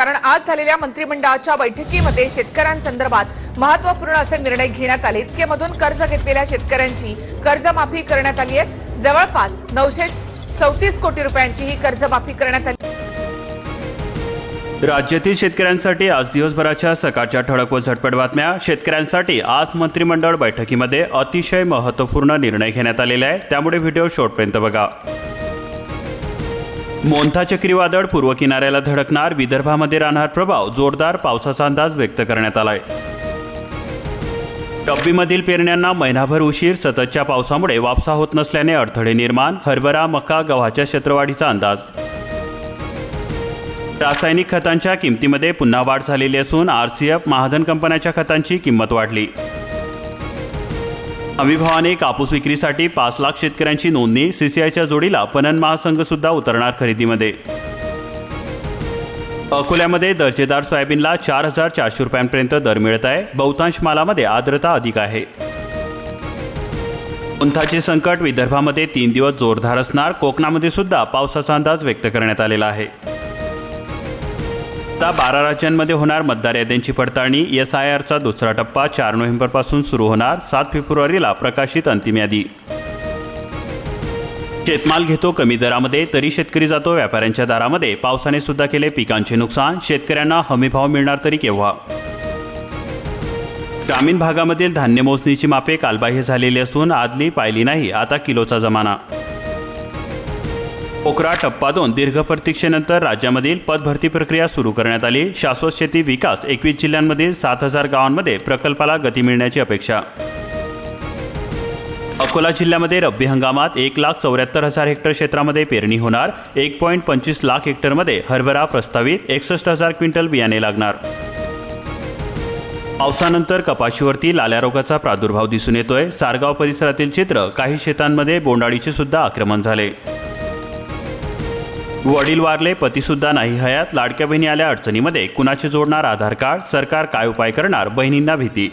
कारण आज झालेल्या मंत्रिमंडळाच्या बैठकीमध्ये शेतकऱ्यांसंदर्भात महत्त्वपूर्ण असे निर्णय घेण्यात आले. इतकेमधून कर्ज घेतलेल्या शेतकऱ्यांची कर्जमाफी करण्यात आली आहे. जवळपास नऊशे चौतीस कोटी रुपयांची ही कर्जमाफी करण्यात आली. राज्यातील शेतकऱ्यांसाठी आज दिवसभराच्या सकाळच्या ठळक व झटपट बातम्या. शेतकऱ्यांसाठी आज मंत्रिमंडळ बैठकीमध्ये अतिशय महत्त्वपूर्ण निर्णय घेण्यात आलेला आहे. त्यामुळे व्हिडिओ शेवटपर्यंत बघा. मोंथा चक्रीवादळ पूर्व किनाऱ्याला धडकणार विदर्भामध्ये राहणार प्रभाव जोरदार पावसाचा अंदाज व्यक्त करण्यात आलाय. डब्बीमधील पेरण्यांना महिनाभर उशीर सततच्या पावसामुळे वापसा होत नसल्याने अडथळे निर्माण हरभरा मका गव्हाच्या क्षेत्रवाढीचा अंदाज. रासायनिक खतांच्या किमतीमध्ये पुन्हा वाढ झालेली असून आरसीएफ महाधन कंपन्याच्या खतांची किंमत वाढली. हमीभावाने कापूस विक्रीसाठी पाच लाख शेतकऱ्यांची नोंदणी सीसीआयच्या जोडीला पणन महासंघ सुद्धा उतरणार खरेदीमध्ये. अकोल्यामध्ये दर्जेदार सोयाबीनला चार हजार चारशे रुपयांपर्यंत दर मिळत आहे. बहुतांश मालामध्ये आर्द्रता अधिक आहे. उंथाचे संकट विदर्भामध्ये तीन दिवस जोरदार असणार. कोकणामध्ये सुद्धा पावसाचा अंदाज व्यक्त करण्यात आलेला आहे. आता बारा राज्यांमध्ये होणार मतदार याद्यांची पडताळणी. एस आय आरचा दुसरा टप्पा चार नोव्हेंबरपासून सुरू होणार. सात फेब्रुवारीला प्रकाशित अंतिम यादी. शेतमाल घेतो कमी दरामध्ये तरी शेतकरी जातो व्यापाऱ्यांच्या दारामध्ये. पावसाने सुद्धा केले पिकांचे नुकसान. शेतकऱ्यांना हमीभाव मिळणार तरी केव्हा? ग्रामीण भागामधील धान्य मोजणीची मापे कालबाह्य झालेली असून आदली पाहिली नाही. आता किलोचा जमाना पोकरा टप्पा दोन दीर्घ प्रतीक्षेनंतर राज्यामधील पदभरती प्रक्रिया सुरू करण्यात आली. शाश्वत शेती विकास एकवीस जिल्ह्यांमधील सात हजार गावांमध्ये प्रकल्पाला गती मिळण्याची अपेक्षा. अकोला जिल्ह्यामध्ये रब्बी हंगामात एक लाख चौऱ्याहत्तर हजार हेक्टर क्षेत्रामध्ये पेरणी होणार. एक पॉईंट पंचवीस लाख हेक्टरमध्ये हरभरा प्रस्तावित एकसष्ट हजार क्विंटल बियाणे लागणार. पावसानंतर कपाशीवरती लाल्या रोगाचा प्रादुर्भाव दिसून येतोय. सारगाव परिसरातील चित्र काही शेतांमध्ये बोंडाळीचे सुद्धा आक्रमण झाले. वडील वारले पतीसुद्धा नाही. हयात लाडक्या बहिणी आल्या अडचणीमध्ये. कुणाचे जोडणार आधार कार्ड? सरकार काय उपाय करणार? बहिणींना भीती.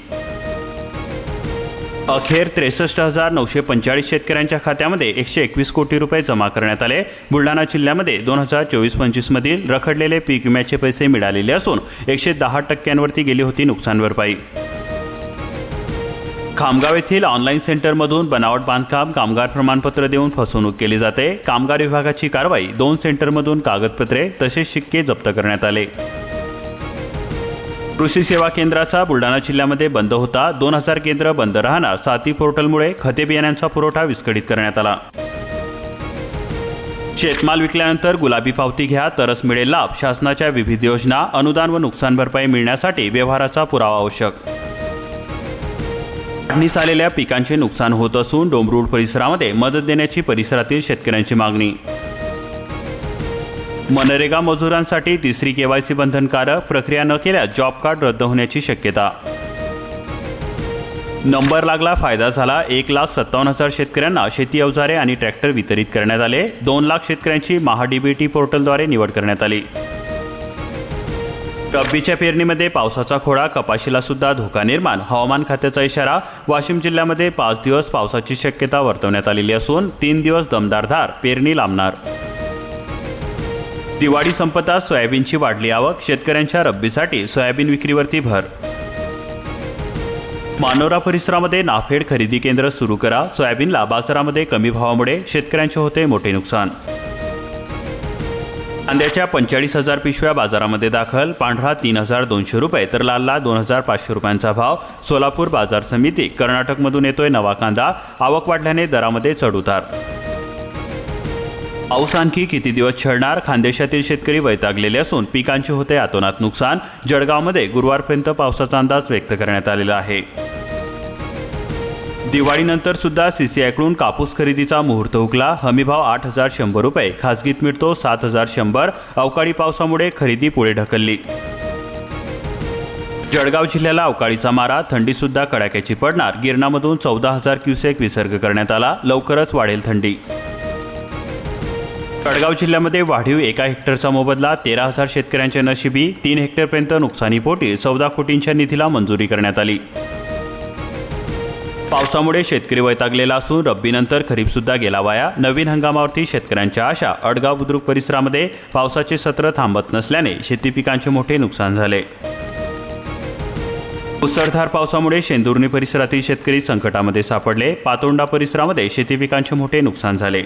अखेर त्रेसष्ट हजार नऊशे पंचेचाळीस शेतकऱ्यांच्या खात्यामध्ये एकशे एकवीस कोटी रुपये जमा करण्यात आले. बुलढाणा जिल्ह्यामध्ये दोन हजार चोवीस पंचवीसमधील रखडलेले पीक विम्याचे पैसे मिळालेले असून एकशे दहा टक्क्यांवरती गेली होती नुकसान भरपाई खामगाव येथील ऑनलाईन सेंटरमधून बनावट बांधकाम कामगार प्रमाणपत्र देऊन फसवणूक केली जाते. कामगार विभागाची कारवाई दोन सेंटरमधून कागदपत्रे तसेच शिक्के जप्त करण्यात आले. कृषी सेवा केंद्राचा बुलढाणा जिल्ह्यामध्ये बंद होता. दोन हजार केंद्र बंद राहणार साती पोर्टलमुळे खते बियाण्यांचा पुरवठा विस्कळीत करण्यात आला. शेतमाल विकल्यानंतर गुलाबी पावती घ्या तरच मिळेल लाभ. शासनाच्या विविध योजना अनुदान व नुकसान भरपाई मिळण्यासाठी व्यवहाराचा पुरावा आवश्यक. काढणीस आलेल्या पिकांचे नुकसान होत असून डोंबरूड परिसरामध्ये मदत देण्याची परिसरातील शेतकऱ्यांची मागणी. मनरेगा मजुरांसाठी तिसरी केवायसी बंधनकारक प्रक्रिया न केल्यास जॉब कार्ड रद्द होण्याची शक्यता. नंबर लागला फायदा झाला. एक लाख सत्तावन्न हजार शेतकऱ्यांना शेती अवजारे आणि ट्रॅक्टर वितरित करण्यात आले. दोन लाख शेतकऱ्यांची महाडीबीटी पोर्टलद्वारे निवड करण्यात आली. रब्बीच्या पेरणीमध्ये पावसाचा खोडा कपाशीला सुद्धा धोका निर्माण. हवामान खात्याचा इशारा वाशिम जिल्ह्यामध्ये पाच दिवस पावसाची शक्यता वर्तवण्यात आलेली असून तीन दिवस दमदार धार पेरणी लांबणार. दिवाळी संपता सोयाबीनची वाढली आवक शेतकऱ्यांच्या रब्बीसाठी सोयाबीन विक्रीवरती भर. मानोरा परिसरामध्ये नाफेड खरेदी केंद्र सुरू करा सोयाबीनला बाजारामध्ये कमी भावामुळे शेतकऱ्यांचे होते मोठे नुकसान. कांद्याच्या पंचेचाळीस हजार पिशव्या बाजारामध्ये दाखल पांढरा तीन हजार दोनशे रुपये तर लालला दोन हजार पाचशे रुपयांचा भाव. सोलापूर बाजार समिती कर्नाटकमधून येतोय नवा कांदा. आवक वाढल्याने दरामध्ये चढउतार पाऊस आणखी किती दिवस छळणार? खानदेशातील शेतकरी वैतागलेले असून पिकांचे होते आतोनात नुकसान. जळगावमध्ये गुरुवारपर्यंत पावसाचा अंदाज व्यक्त करण्यात आलेला आहे. दिवाळीनंतर सुद्धा सीसीआयकडून कापूस खरेदीचा मुहूर्त हुकला हमीभाव आठ हजार शंभर रुपये. खासगीत मिळतो सात हजार शंभर. अवकाळी पावसामुळे खरेदी पुढे ढकलली. जळगाव जिल्ह्याला अवकाळीचा मारा. थंडीसुद्धा कडाक्याची पडणार. गिरणामधून चौदा हजार क्युसेक विसर्ग करण्यात आला. लवकरच वाढेल थंडी. जळगाव जिल्ह्यामध्ये वाढीव एका हेक्टरचा मोबदला तेरा हजार शेतकऱ्यांच्या नशिबी तीन हेक्टरपर्यंत नुकसानीपोटी चौदा कोटींच्या निधीला मंजुरी करण्यात आली. पावसामुळे शेतकरी वैतागलेला असून रब्बीनंतर खरीप सुद्धा गेला वाया. नवीन हंगामावरती शेतकऱ्यांच्या आशा. अडगाव बुद्रुक परिसरामध्ये पावसाचे सत्र थांबत नसल्याने शेती पिकांचे मोठे नुकसान झाले. मुसळधार पावसामुळे शेंदुर्णी परिसरातील शेतकरी संकटामध्ये सापडले. पातोंडा परिसरामध्ये शेती पिकांचे मोठे नुकसान झाले.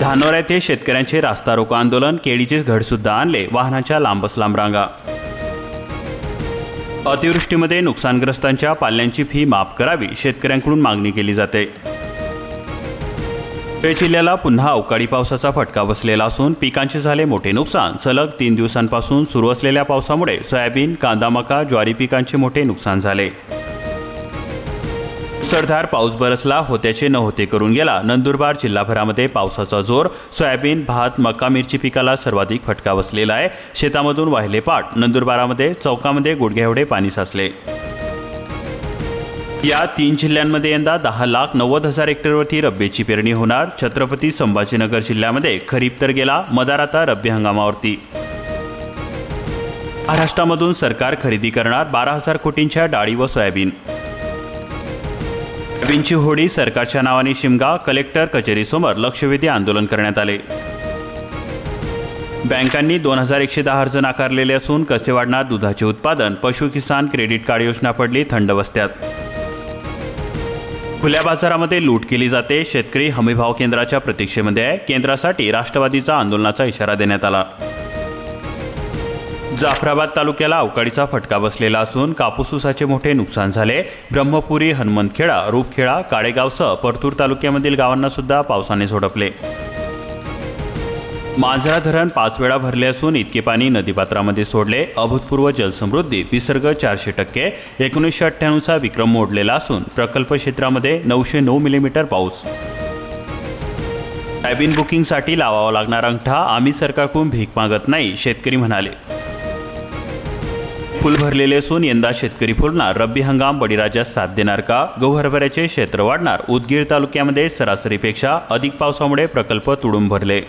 धानोरा येथे शेतकऱ्यांचे रास्ता रोको आंदोलन. केळीचे घडसुद्धा आणले. वाहनांच्या लांबच लांब रांगा. अतिवृष्टीमध्ये नुकसानग्रस्तांच्या पाल्यांची फी माफ करावी शेतकऱ्यांकडून मागणी केली जाते. धुळे जिल्ह्याला पुन्हा अवकाळी पावसाचा फटका बसलेला असून पिकांचे झाले मोठे नुकसान. सलग तीन दिवसांपासून सुरू असलेल्या पावसामुळे सोयाबीन कांदा मका ज्वारी पिकांचे मोठे नुकसान झाले. मुसळधार पाऊस बरसला होत्याचे न होते करून गेला. नंदुरबार जिल्हाभरामध्ये पावसाचा जोर सोयाबीन भात मका मिरची पिकाला सर्वाधिक फटका बसलेला आहे. शेतामधून वाहिले पाठ नंदुरबारामध्ये चौकामध्ये गुडघ्याएवढे पाणी साचले. या तीन जिल्ह्यांमध्ये यंदा दहा लाख नव्वद हजार हेक्टरवरती रब्बीची पेरणी होणार. छत्रपती संभाजीनगर जिल्ह्यामध्ये खरीप तर गेला मदार आता रब्बी हंगामावरती. महाराष्ट्रामधून सरकार खरेदी करणार बारा हजार कोटींच्या डाळी व सोयाबीन. सोयाबीनची होडी सरकारच्या नावाने शिमगा कलेक्टर कचेरीसमोर लक्षवेधी आंदोलन करण्यात आले. बँकांनी दोन हजार एकशे दहा अर्ज नाकारलेले असून कसे वाढणार दुधाचे उत्पादन पशु किसान क्रेडिट कार्ड योजना पडली थंड बस्त्यात खुल्या बाजारामध्ये लूट केली जाते शेतकरी हमीभाव केंद्राच्या प्रतीक्षेमध्ये आहे. केंद्रासाठी राष्ट्रवादीचा आंदोलनाचा इशारा देण्यात आला. जाफराबाद तालुक्याला अवकाळीचा फटका बसलेला असून कापूस ऊसाचे मोठे नुकसान झाले. ब्रह्मपुरी हनुमंतखेडा रूपखेडा काळेगावसह परतूर तालुक्यामधील गावांना सुद्धा पावसाने झोडपले. मांजरा धरण पाच वेळा भरले असून इतके पाणी नदीपात्रामध्ये सोडले. अभूतपूर्व जलसमृद्धी विसर्ग चारशे टक्के. एकोणीसशे अठ्ठ्याण्णवचा विक्रम मोडलेला असून प्रकल्प क्षेत्रामध्ये नऊशे नऊ मिलीमीटर पाऊस. कॅबिन बुकिंगसाठी लावावा लागणार अंगठा. आम्ही सरकारकडून भीक मागत नाही शेतकरी म्हणाले. फुल भरलेले असून यंदा शेतकरी फुलणार रब्बी हंगाम बळीराजास साथ देणार का? गहू हरभऱ्याचे क्षेत्र वाढणार? उदगीर तालुक्यामध्ये सरासरीपेक्षा अधिक पावसामुळे प्रकल्प तुडून भरले.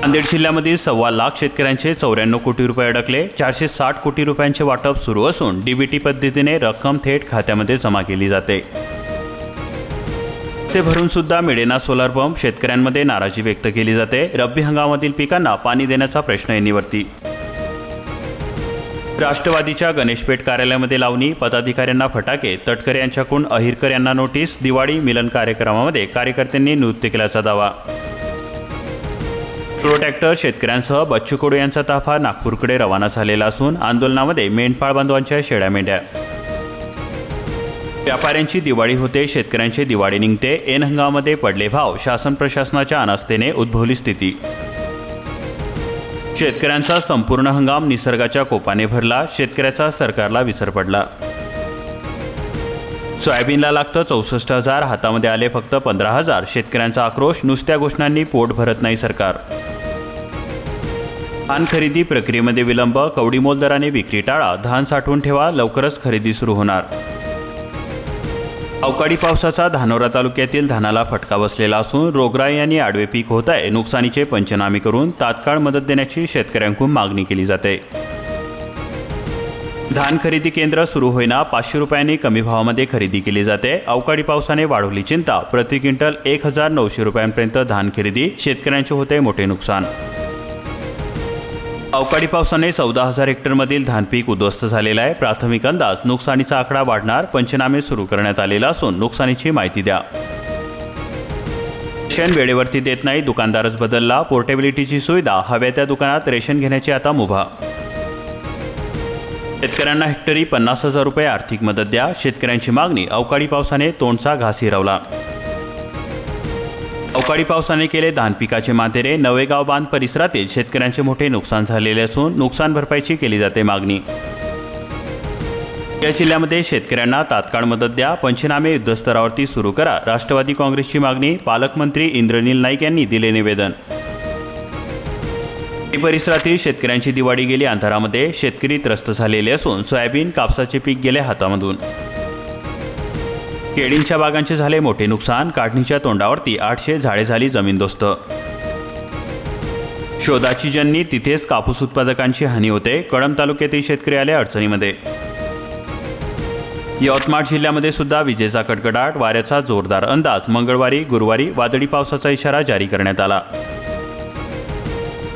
नांदेड जिल्ह्यामध्ये सव्वा लाख शेतकऱ्यांचे चौऱ्याण्णव कोटी रुपये अडकले. चारशे साठ कोटी रुपयांचे वाटप सुरू असून डीबीटी पद्धतीने रक्कम थेट खात्यामध्ये जमा केली जाते. पैसे भरून सुद्धा मिळेना सोलार पंप शेतकऱ्यांमध्ये नाराजी व्यक्त केली जाते. रब्बी हंगामातील पिकांना पाणी देण्याचा प्रश्न ऐनीवरती राष्ट्रवादीच्या गणेशपेठ कार्यालयामध्ये लावणी पदाधिकाऱ्यांना फटाके तटकरे यांच्याकडून अहिरकर यांना नोटीस दिवाळी मिलन कार्यक्रमामध्ये कार्यकर्त्यांनी नृत्य केल्याचा दावा. प्रोटॅक्टर शेतकऱ्यांसह बच्चू कडू यांचा ताफा नागपूरकडे रवाना झालेला असून आंदोलनामध्ये मेंढपाळ बांधवांच्या शेड्या मेंढ्या. व्यापाऱ्यांची दिवाळी होते शेतकऱ्यांची दिवाळी निघते एन हंगामध्ये पडले भाव शासन प्रशासनाच्या अनास्थेने उद्भवली स्थिती. शेतकऱ्यांचा संपूर्ण हंगाम निसर्गाच्या कोपाने भरला शेतकऱ्याचा सरकारला विसर पडला. सोयाबीनला लागतं चौसष्ट हजार हातामध्ये आले फक्त पंधरा हजार. शेतकऱ्यांचा आक्रोश नुसत्या घोषणांनी पोट भरत नाही सरकार. धान खरेदी प्रक्रियेमध्ये विलंब कवडीमोल दराने विक्री टाळा. धान साठवून ठेवा लवकरच खरेदी सुरू होणार. अवकाळी पावसाचा धानोरा तालुक्यातील धानाला फटका बसलेला असून रोगराई आणि आडवे पीक होत आहे नुकसानीचे पंचनामे करून तात्काळ मदत देण्याची शेतकऱ्यांकडून मागणी केली जाते. धान खरेदी केंद्र सुरू होईना पाचशे रुपयांनी कमी भावामध्ये खरेदी केली जाते. अवकाळी पावसाने वाढवली चिंता. प्रति क्विंटल एक हजार नऊशे रुपयांपर्यंत धान खरेदी शेतकऱ्यांचे होते मोठे नुकसान. अवकाळी पावसाने चौदा हजार हेक्टरमधील धानपीक उद्ध्वस्त झालेला आहे. प्राथमिक अंदाज नुकसानीचा आकडा वाढणार पंचनामे सुरू करण्यात आलेला असून नुकसानीची माहिती द्या. रेशन वेळेवरती देत नाही दुकानदारच बदलला. पोर्टेबिलिटीची सुविधा हव्या त्या दुकानात रेशन घेण्याची आता मुभा. शेतकऱ्यांना हेक्टरी पन्नास हजार रुपये आर्थिक मदत द्या. शेतकऱ्यांची मागणी अवकाळी पावसाने तोंडचा घास हिरवला. अवकाळी पावसाने केले धान पिकाचे मातेरे नवेगाव बांध परिसरातील शेतकऱ्यांचे मोठे नुकसान झालेले असून नुकसान भरपाईची केली जाते मागणी. या जिल्ह्यामध्ये शेतकऱ्यांना तात्काळ मदत द्या. पंचनामे युद्धस्तरावरती सुरू करा. राष्ट्रवादी काँग्रेसची मागणी पालकमंत्री इंद्रनील नाईक यांनी दिले निवेदन. परिसरातील शेतकऱ्यांची दिवाळी गेली. अंधारामध्ये शेतकरी त्रस्त झालेले असून सोयाबीन कापसाचे पीक गेले हातामधून. केळींच्या बागांचे झाले मोठे नुकसान काढणीच्या तोंडावरती आठशे झाडे झाली जमीनदोस्त शोधाची जन्नी तिथेच कापूस उत्पादकांची हानी होते कळंब तालुक्यातील शेतकरी आले अडचणीमध्ये. यवतमाळ जिल्ह्यामध्ये सुद्धा विजेचा कडकडाट वाऱ्याचा जोरदार अंदाज मंगळवारी गुरुवारी वादळी पावसाचा इशारा जारी करण्यात आला.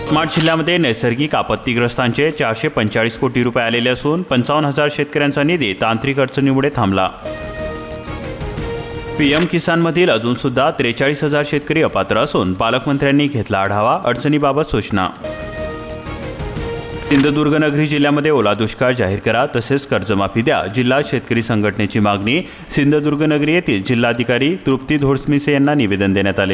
यवतमाळ जिल्ह्यामध्ये नैसर्गिक आपत्तीग्रस्तांचे चारशे पंचेचाळीस कोटी रुपये आलेले असून पंचावन्न हजार शेतकऱ्यांचा निधी तांत्रिक अडचणीमुळे थांबला. पीएम किसानमधील अजून सुद्धा त्रेचाळीस हजार शेतकरी अपात्र असून पालकमंत्र्यांनी घेतला आढावा अडचणीबाबत सूचना. सिंधुदुर्ग नगरी जिल्ह्यामध्ये ओला दुष्काळ जाहीर करा तसेच कर्जमाफी द्या जिल्हा शेतकरी संघटनेची मागणी. सिंधुदुर्ग नगरी येथील जिल्हाधिकारी तृप्ती धोडसमिसे यांना निवेदन देण्यात आले.